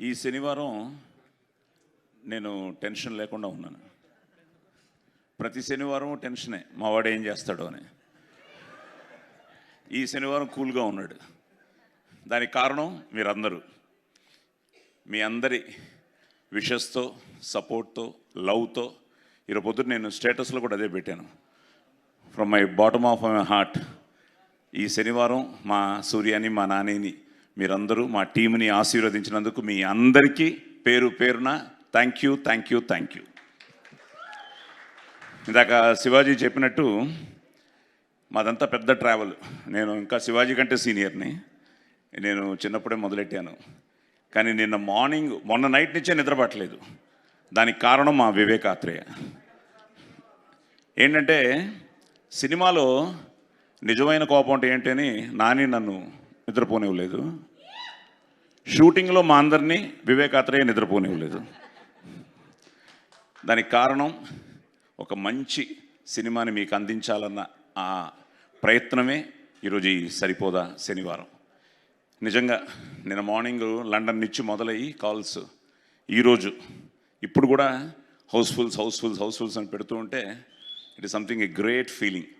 ఈ శనివారం నేను టెన్షన్ లేకుండా ఉన్నాను. ప్రతి శనివారం టెన్షనే మా వాడు ఏం చేస్తాడో అని. ఈ శనివారం కూల్గా ఉన్నాడు. దానికి కారణం మీరందరూ. మీ అందరి విషస్తో సపోర్ట్తో లవ్తో ఈరోజు పొద్దున్న నేను స్టేటస్లో కూడా అదే పెట్టాను. From my bottom of my heart ఈ శనివారం మా సూర్యాని మా నానిని మీరందరూ మా టీంని ఆశీర్వదించినందుకు మీ అందరికీ పేరు పేరున thank you thank you thank you ఇందాక శివాజీ చెప్పినట్టు మాదంతా పెద్ద ట్రావెల్ నేను ఇంకా శివాజీ కంటే సీనియర్ని నేను చిన్నప్పుడే మొదలెట్టాను. కానీ నిన్న మార్నింగ్ మొన్న నైట్ నుంచే నిద్రపట్టలేదు. దానికి కారణం మా వివేకాత్రేయ. ఏంటంటే సినిమాలో నిజమైన కోపం అంటే ఏంటని నాని నన్ను నిద్రపోనివ్వలేదు. షూటింగ్లో మా అందరినీ వివేకాత్రయ్య నిద్రపోనివ్వలేదు. దానికి కారణం ఒక మంచి సినిమాని మీకు అందించాలన్న ఆ ప్రయత్నమే ఈరోజు ఈ సరిపోదా శనివారం. నిజంగా నిన్న మార్నింగ్ లండన్ నుంచి మొదలయ్యి కాల్స్ ఈరోజు ఇప్పుడు కూడా హౌస్ఫుల్స్ హౌస్ఫుల్స్ హౌస్ఫుల్స్ అని పెడుతూ ఉంటే it is something a great feeling.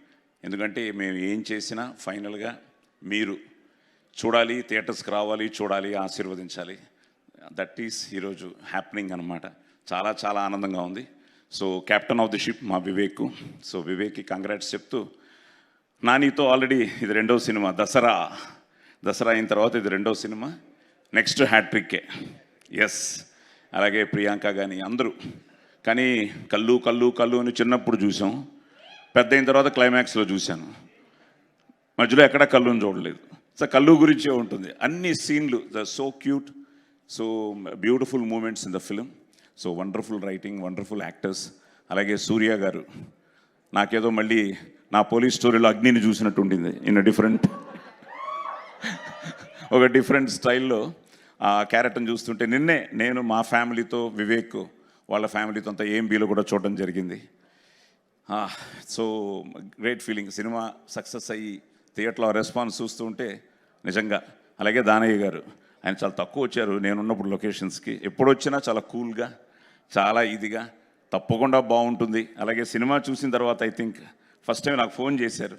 ఎందుకంటే మేము ఏం చేసినా ఫైనల్గా మీరు చూడాలి థియేటర్స్కి రావాలి చూడాలి ఆశీర్వదించాలి. దట్ ఈస్ ఈరోజు హ్యాపెనింగ్ అనమాట చాలా చాలా ఆనందంగా ఉంది. So captain of the ship మా వివేక్. సో వివేక్కి కంగ్రాట్స్ చెప్తూ నానితో ఆల్రెడీ ఇది రెండో సినిమా దసరా. దసరా అయిన తర్వాత ఇది రెండో సినిమా. నెక్స్ట్ హ్యాట్రిక్కే ఎస్ అలాగే ప్రియాంక కానీ అందరూ. కానీ కళ్ళు కళ్ళు కళ్ళు అని చిన్నప్పుడు చూసాం. పెద్ద అయిన తర్వాత క్లైమాక్స్లో చూశాను. మధ్యలో ఎక్కడ కళ్ళుని చూడలేదు. సో కళ్ళు గురించే ఉంటుంది అన్ని సీన్లు the so cute so beautiful moments in the film so wonderful writing wonderful actors అలాగే సూర్య గారు నాకేదో మళ్ళీ నా పోలీస్ స్టోరీలో అగ్నిని చూసినట్టు ఉండింది ఇన్ డిఫరెంట్ ఒక డిఫరెంట్ స్టైల్లో ఆ క్యారెక్టర్ని చూస్తుంటే నిన్నే నేను మా ఫ్యామిలీతో వివేక్ వాళ్ళ ఫ్యామిలీతో అంతా ఏం బీలో కూడా చూడడం జరిగింది. So great feeling cinema success అయ్యి థియేటర్లో రెస్పాన్స్ చూస్తుంటే నిజంగా. అలాగే దానయ్య గారు ఆయన చాలా తక్కువ వచ్చారు. నేనున్నప్పుడు లొకేషన్స్కి ఎప్పుడు వచ్చినా చాలా కూల్గా చాలా ఇదిగా తప్పకుండా బాగుంటుంది. అలాగే సినిమా చూసిన తర్వాత ఐ థింక్ ఫస్ట్ టైం నాకు ఫోన్ చేశారు.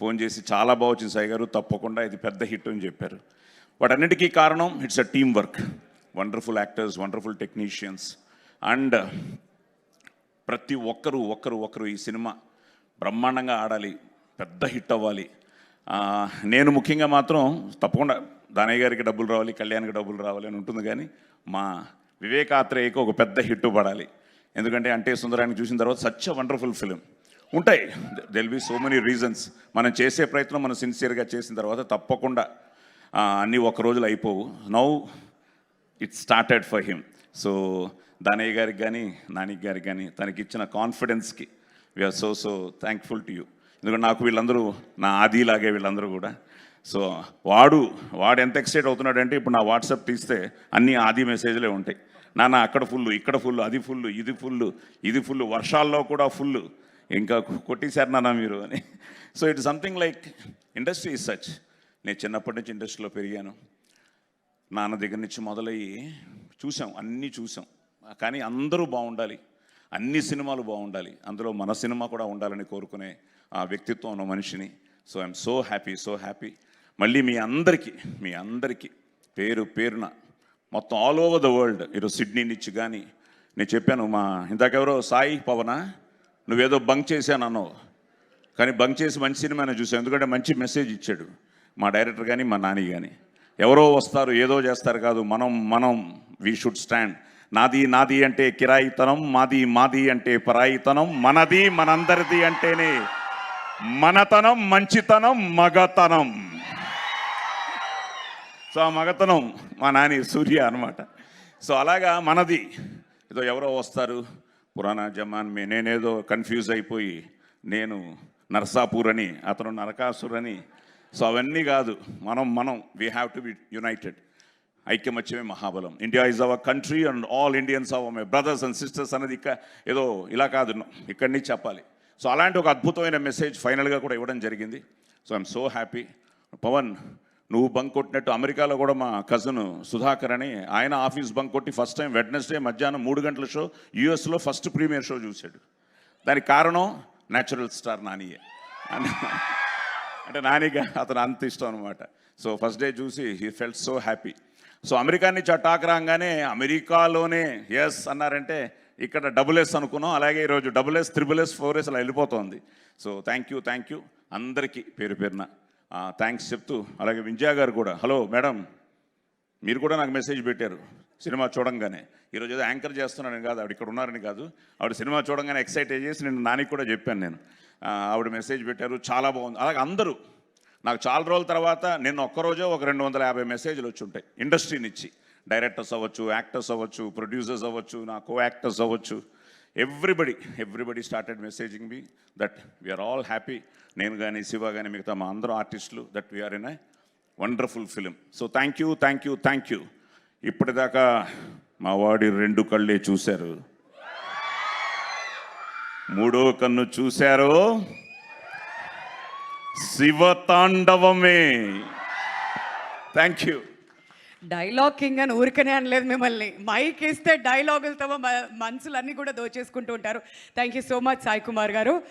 ఫోన్ చేసి చాలా బాగా వచ్చింది సాయి గారు తప్పకుండా ఇది పెద్ద హిట్ అని చెప్పారు. వాటన్నిటికీ కారణం it's a team work. Wonderful actors wonderful technicians. And ప్రతి ఒక్కరు ఒక్కరు ఒక్కరు ఈ సినిమా బ్రహ్మాండంగా ఆడాలి పెద్ద హిట్ అవ్వాలి. నేను ముఖ్యంగా మాత్రం తప్పకుండా దానయ్య గారికి డబ్బులు రావాలి కళ్యాణ్కి డబ్బులు రావాలి అని ఉంటుంది కానీ మా వివేకాత్రేయకు ఒక పెద్ద హిట్ పడాలి. ఎందుకంటే అంటే సుందరాన్ని చూసిన తర్వాత సచ్ వండర్ఫుల్ ఫిలిం ఉంటాయి. There'll be so many reasons మనం చేసే ప్రయత్నం మనం సిన్సియర్గా చేసిన తర్వాత తప్పకుండా అన్నీ ఒక రోజులు అయిపోవు. Now it started for him so Danayya గారికి కానీ నానికి గారికి కానీ తనకి ఇచ్చిన కాన్ఫిడెన్స్కి we are so so thankful to you ఎందుకంటే నాకు వీళ్ళందరూ నా ఆదిలాగే వీళ్ళందరూ కూడా. సో వాడు వాడు ఎంత ఎక్సైట్ అవుతున్నాడంటే ఇప్పుడు నా వాట్సాప్ తీస్తే అన్ని ఆది మెసేజ్లే ఉంటాయి. నాన్న అక్కడ ఫుల్ ఇక్కడ ఫుల్ అది ఫుల్ ఇది ఫుల్ ఇది ఫుల్ వర్షాల్లో కూడా ఫుల్ ఇంకా కొట్టేశారు నాన్న మీరు అని. So it something like industry is such. నేను చిన్నప్పటి నుంచి ఇండస్ట్రీలో పెరిగాను. నాన్న దగ్గర నుంచి మొదలయ్యి చూసాం అన్నీ చూసాం. కానీ అందరూ బాగుండాలి. అన్ని సినిమాలు బాగుండాలి. అందులో మన సినిమా కూడా ఉండాలని కోరుకునే ఆ వ్యక్తిత్వం ఉన్న మనిషిని. So I'm so happy so happy. మళ్ళీ మీ అందరికీ మీ అందరికీ పేరు పేరున మొత్తం ఆల్ ఓవర్ ద వరల్డ్ ఈరోజు సిడ్నీ నుంచి కానీ నేను చెప్పాను మా ఇంతకెవరో సాయి పవనా నువ్వేదో బంక్ చేశాను అన్నావు. కానీ బంక్ చేసి మంచి సినిమానే చూసాను ఎందుకంటే మంచి మెసేజ్ ఇచ్చాడు మా డైరెక్టర్ కానీ మా నాని కానీ ఎవరో వస్తారు ఏదో చేస్తారు కాదు మనం మనం వీ షుడ్ స్టాండ్ నాది నాది అంటే కిరాయితనం మాది మాది అంటే పరాయితనం మనది మనందరిది అంటేనే మనతనం మంచితనం మగతనం. సో ఆ మగతనం మా నాని సూర్య అనమాట సో అలాగా మనది. ఏదో ఎవరో వస్తారు. పురాణ జమాన్ మే నేనేదో కన్ఫ్యూజ్ అయిపోయి నేను నరసాపూర్ అని అతను నరకాసుర్ అని. సో అవన్నీ కాదు. మనం మనం we have to be united ఐక్యమత్యమే మహాబలం. India is our country and all Indians our my brothers and sisters అనేది ఇక ఏదో ఇలా కాదు. ఇక్కడి నుంచి చెప్పాలి. సో అలాంటి ఒక అద్భుతమైన మెసేజ్ ఫైనల్గా కూడా ఇవ్వడం జరిగింది. So I'm so happy Pavan నువ్వు బంక్ కొట్టినట్టు అమెరికాలో కూడా మా కజన్ సుధాకర్ అని ఆయన ఆఫీస్ బంక్ కొట్టి ఫస్ట్ టైం వెడ్నెస్డే మధ్యాహ్నం మూడు గంటల షో యూఎస్లో ఫస్ట్ ప్రీమియర్ షో చూశాడు. దానికి కారణం న్యాచురల్ స్టార్ నానియే. అంటే నానిగా అతను అంత ఇష్టం అనమాట సో ఫస్ట్ డే చూసి he felt so happy so America నుంచి అటాక్ రాగానే అమెరికాలోనే ఎస్ అన్నారంటే ఇక్కడ డబుల్ ఎస్ అనుకున్నాం అలాగే ఈరోజు double S triple S four S అలా వెళ్ళిపోతుంది. So thank you thank you అందరికీ పేరు పేరున థ్యాంక్స్ చెప్తూ అలాగే వింజయా గారు కూడా హలో మేడం మీరు కూడా నాకు మెసేజ్ పెట్టారు సినిమా చూడంగానే. ఈరోజు ఏదో యాంకర్ చేస్తున్నానని కాదు ఆవిడ ఇక్కడ ఉన్నారని కాదు. ఆవిడ సినిమా చూడంగానే ఎక్సైట్ చేసి నేను నానికి కూడా చెప్పాను నేను. ఆవిడ మెసేజ్ పెట్టారు చాలా బాగుంది. అలాగే అందరూ నాకు చాలా రోజుల తర్వాత నిన్న ఒక్కరోజే ఒక రెండు వందల యాభై మెసేజ్లు వచ్చి ఉంటాయి ఇండస్ట్రీ నుంచి. డైరెక్టర్స్ అవ్వచ్చు యాక్టర్స్ అవ్వచ్చు ప్రొడ్యూసర్స్ అవ్వచ్చు నా కో యాక్టర్స్ అవ్వచ్చు everybody everybody started messaging me that we are all happy నేను కానీ శివ కానీ మిగతా మా అందరూ ఆర్టిస్టులు that we are in a wonderful film so thank you thank you thank you ఇప్పటిదాకా మా వాడి రెండు కళ్ళే చూశారు. మూడో కన్ను చూశారు. శివతాండవమే థ్యాంక్ యూ డైలాగ్ కింగ్ అని ఊరికనే అనలేదు మిమ్మల్ని. మైక్ ఇస్తే డైలాగులతో మనసులన్నీ కూడా దోచేసుకుంటూ ఉంటారు. Thank you so much Sai Kumar గారు.